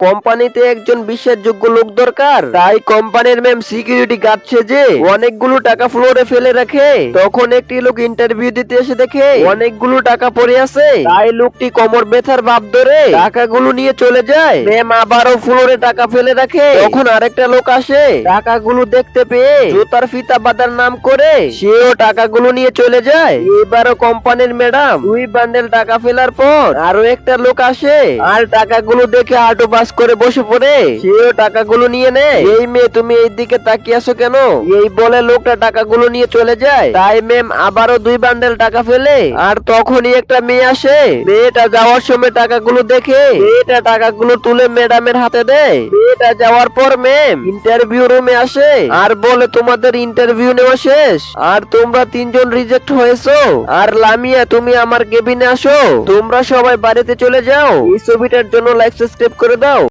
কোম্পানিতে একজন বিশ্বাসযোগ্য লোক দরকার। তাই কোম্পানির ম্যাম সিকিউরিটি গার্ড সেজে অনেকগুলো টাকা ফ্লোরে ফেলে রাখে। তখন একটি লোক ইন্টারভিউ দিতে এসে দেখে অনেকগুলো টাকা পড়ে আছে। তাই লোকটি কোমর ব্যথার ভাব ধরে টাকাগুলো নিয়ে চলে যায়। ম্যাম আবারও ফ্লোরে টাকা ফেলে রাখে। তখন আরেকটা লোক আসে। টাকাগুলো দেখতে পেয়ে জুতার ফিতা বাঁধার নাম করে সেও টাকাগুলো নিয়ে চলে যায়। এবারও কোম্পানির ম্যাডাম দুই বান্ডেল টাকা ফেলার পর আরও একটা লোক আসে। আর টাকাগুলো দেখে আটো বাস করে বসে পড়ে। সেও টাকাগুলো নিয়ে নেয়। এই মেয়ে তুমি এই দিকে তাকিয়ে আছো কেন? এই বলে লোকটা টাকাগুলো নিয়ে চলে যায়। তাই ম্যাম আবারও দুই বান্ডেল টাকা ফেলে। আর তখনই একটা মেয়ে আসে। মেয়েটা যাওয়ার সময় টাকাগুলো দেখে। মেয়েটা টাকাগুলো তুলে ম্যাডামের হাতে দেয়। মেয়েটা যাওয়ার পর ম্যাম ইন্টারভিউ রুমে আসে। আর বলে তোমাদের ইন্টারভিউ নেওয়া শেষ। আর তোমরা তিনজন রিজেক্ট হয়েছো। আর লামিয়া তুমি আমার কেবিনে আসো। তোমরা সবাই বাড়িতে চলে যাও। এই ছবিটার জন্য লাইক সাবস্ক্রাইব করে দাও।